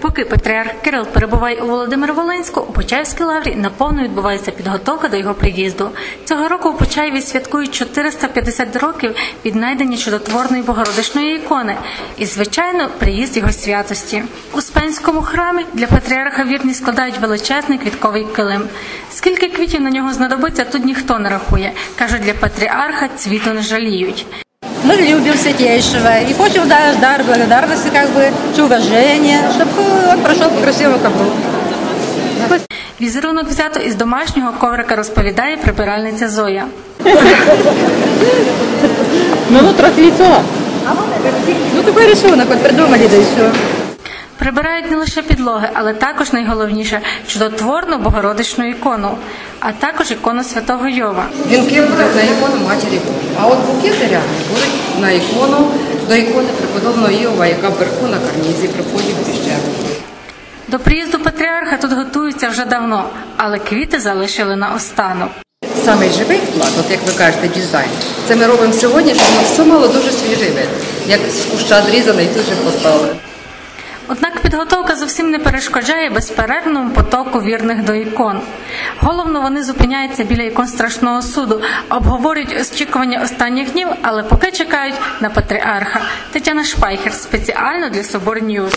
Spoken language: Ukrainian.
Поки патріарх Кирил перебуває у Володимир-Волинську, у Почаївській лаврі наповно відбувається підготовка до його приїзду. Цього року у Почаєві святкують 450 років від найдення чудотворної богородичної ікони і, звичайно, приїзд його святості. У Спенському храмі для патріарха вірні складають величезний квітковий килим. Скільки квітів на нього знадобиться, тут ніхто не рахує. кажуть, для патріарха цвіту не жаліють Мы любим Святейшего и хочем дать дар благодарности, как бы, и уважения, чтобы он прошел по красивому ковру. Візерунок взято із домашнього коврика, розповідає прибиральниця Зоя. Ну, ну, трохи лицо. Ну, такой рисунок, вот придумали, да и все. Прибирають не лише підлоги, але також найголовніше чудотворну богородичну ікону, а також ікону святого Йова. Вінки будуть на ікону Матері Божої, а от букети рядом будуть на ікону до ікони преподобного Іова, яка вверху на карнізі при вході в піщеру. До приїзду патріарха тут готуються вже давно, але квіти залишили на останок. Саме живий вклад, от як ви кажете, дизайн, це ми робимо сьогодні, щоб воно все мало дуже свіжий вид, як з куща зрізаний тут же поставили. Однак підготовка зовсім не перешкоджає безперервному потоку вірних до ікон. Головно, вони зупиняються біля ікон страшного суду, обговорюють очікування останніх днів, але поки чекають на патріарха. Тетяна Шпайхер спеціально для Собор Ньюз.